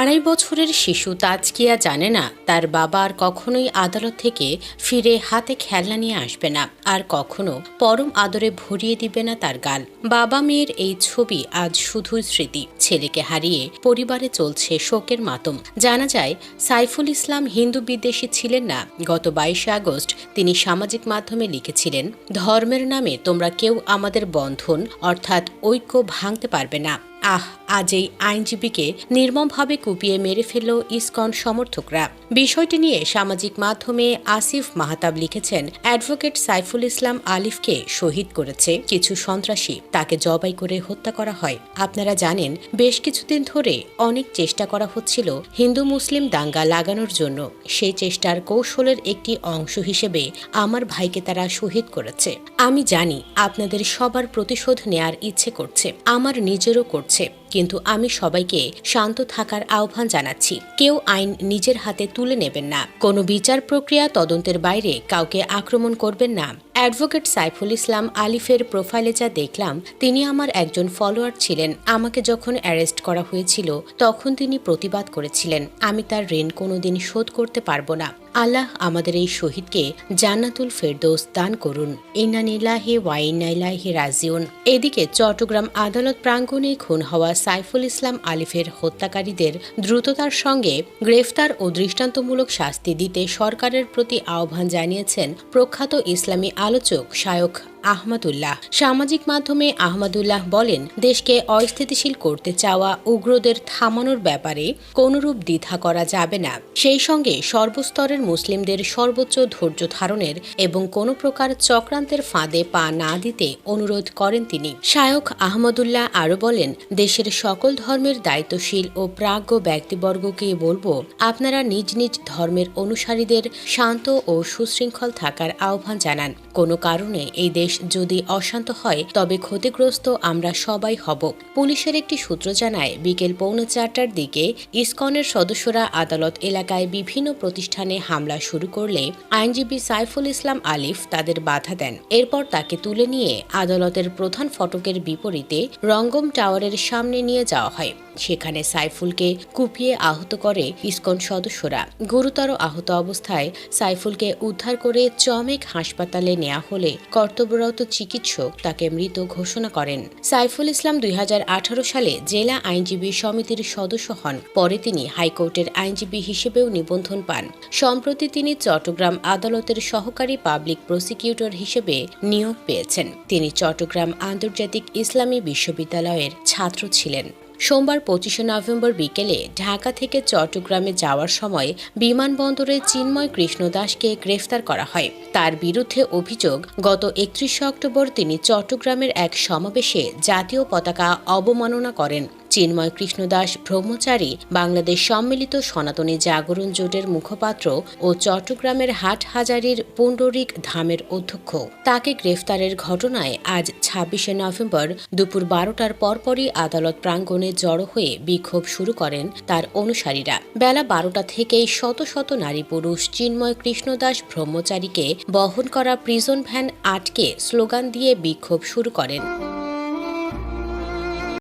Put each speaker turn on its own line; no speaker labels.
আড়াই বছরের শিশু তাজকিয়া জানে না তার বাবা আর কখনোই আদালত থেকে ফিরে হাতে খেলনা নিয়ে আসবে না, আর কখনো পরম আদরে ভরিয়ে দিবে না তার গাল। বাবা মেয়ের এই ছবি আজ শুধুই স্মৃতি, ছেলেকে হারিয়ে পরিবারে চলছে শোকের মাতম। জানা যায়, সাইফুল ইসলাম হিন্দু বিদ্বেষী ছিলেন না। গত বাইশে আগস্ট তিনি সামাজিক মাধ্যমে লিখেছিলেন, ধর্মের নামে তোমরা কেউ আমাদের বন্ধন অর্থাৎ ঐক্য ভাঙতে পারবে না। আহ, আজ এই আইনজীবীকে নির্মমভাবে কুপিয়ে মেরে ফেলল ইসকন সমর্থকরা। বিষয়টি নিয়ে সামাজিক মাধ্যমে আসিফ মাহতাব লিখেছেন, অ্যাডভোকেট সাইফুল ইসলাম আলিফকে শহীদ করেছে। কিছু সন্ত্রাসী তাকে জবাই করে হত্যা করা হয়। আপনারা জানেন, বেশ কিছুদিন ধরে অনেক চেষ্টা করা হচ্ছিল হিন্দু মুসলিম দাঙ্গা লাগানোর জন্য। সেই চেষ্টার কৌশলের একটি অংশ হিসেবে আমার ভাইকে তারা শহীদ করেছে। আমি জানি আপনাদের সবার প্রতিশোধ নেয়ার ইচ্ছে করছে। আমার নিজেরও করছে। কিন্তু আমি সবাইকে শান্ত থাকার আহ্বান জানাচ্ছি। কেউ আইন নিজের হাতে তুলে নেবেন না। কোনো বিচার প্রক্রিয়া তদন্তের বাইরে কাউকে আক্রমণ করবেন না। অ্যাডভোকেট সাইফুল ইসলাম আলিফের প্রোফাইলে যা দেখলাম, তিনি আমার একজন ফলোয়ার ছিলেন। আমাকে যখন অ্যারেস্ট করা হয়েছিল, তখন তিনি প্রতিবাদ করেছিলেন, আমি তার ঋণ কোনোদিন শোধ করতে পারব না। আল্লাহ আমাদের এই শহীদকে জান্নাতুল ফেরদৌস দান করুন। ইন্নানিল্লাহি ওয়াইনাইলাহি রাজিউন। এদিকে চট্টগ্রাম আদালত প্রাঙ্গণে খুন হওয়া সাইফুল ইসলাম আলিফের হত্যাকারীদের দ্রুততার সঙ্গে গ্রেফতার ও দৃষ্টান্তমূলক শাস্তি দিতে সরকারের প্রতি আহ্বান জানিয়েছেন প্রখ্যাত ইসলামী আলোচক শায়ক আহমদুল্লাহ। সামাজিক মাধ্যমে আহমদুল্লাহ বলেন, দেশকে অস্থিতিশীল করতে চাওয়া উগ্রদের থামানোর ব্যাপারে কোনরূপ দ্বিধা করা যাবে না। সেই সঙ্গে সর্বস্তরের মুসলিমদের সর্বোচ্চ ধৈর্য ধারণের এবং কোনো প্রকার চক্রান্তের ফাঁদে পা না দিতে অনুরোধ করেন তিনি। শায়ক আহমদুল্লাহ আরও বলেন, দেশের সকল ধর্মের দায়িত্বশীল ও প্রাজ্ঞ ব্যক্তিবর্গকে বলব, আপনারা নিজ নিজ ধর্মের অনুসারীদের শান্ত ও সুশৃঙ্খল থাকার আহ্বান জানান। কোনো কারণে এই দেশ যদি অশান্ত হয়, তবে ক্ষতিগ্রস্ত আমরা সবাই হব। পুলিশের একটি সূত্র জানায়, বিকেল পৌনে চারটার দিকে ইসকনের সদস্যরা আদালত এলাকায় বিভিন্ন প্রতিষ্ঠানে হামলা শুরু করলে আইনজীবী সাইফুল ইসলাম আলিফ তাদের বাধা দেন। এরপর তাকে তুলে নিয়ে আদালতের প্রধান ফটকের বিপরীতে রঙ্গম টাওয়ারের সামনে নিয়ে যাওয়া হয়। সেখানে সাইফুলকে কুপিয়ে আহত করে ইসকন সদস্যরা। গুরুতর আহত অবস্থায় সাইফুলকে উদ্ধার করে চমেক হাসপাতালে নেওয়া হলে কর্তব্যরত চিকিৎসক তাকে মৃত ঘোষণা করেন। সাইফুল ইসলাম দুই হাজার আঠারো সালে জেলা আইনজীবী সমিতির সদস্য হন। পরে তিনি হাইকোর্টের আইনজীবী হিসেবেও নিবন্ধন পান। সম্প্রতি তিনি চট্টগ্রাম আদালতের সহকারী পাবলিক প্রসিকিউটর হিসেবে নিয়োগ পেয়েছেন। তিনি চট্টগ্রাম আন্তর্জাতিক ইসলামী বিশ্ববিদ্যালয়ের ছাত্র ছিলেন। সোমবার পঁচিশে নভেম্বর বিকেলে ঢাকা থেকে চট্টগ্রামে যাওয়ার সময় বিমানবন্দরে চিন্ময় কৃষ্ণ দাসকে গ্রেফতার করা হয়। তার বিরুদ্ধে অভিযোগ, গত একত্রিশে অক্টোবর তিনি চট্টগ্রামের এক সমাবেশে জাতীয় পতাকা অবমাননা করেন। চিন্ময় কৃষ্ণদাস ব্রহ্মচারী বাংলাদেশ সম্মিলিত সনাতনী জাগরণ জোটের মুখপাত্র ও চট্টগ্রামের হাটহাজারির পুণ্ডরিক ধামের অধ্যক্ষ। তাকে গ্রেফতারের ঘটনায় আজ ছাব্বিশে নভেম্বর দুপুর বারোটার পরপরই আদালত প্রাঙ্গণে জড়ো হয়ে বিক্ষোভ শুরু করেন তার অনুসারীরা। বেলা বারোটা থেকেই শত শত নারী পুরুষ চিন্ময় কৃষ্ণদাস ব্রহ্মচারীকে বহন করা প্রিজন ভ্যান আটকে স্লোগান দিয়ে বিক্ষোভ শুরু করেন।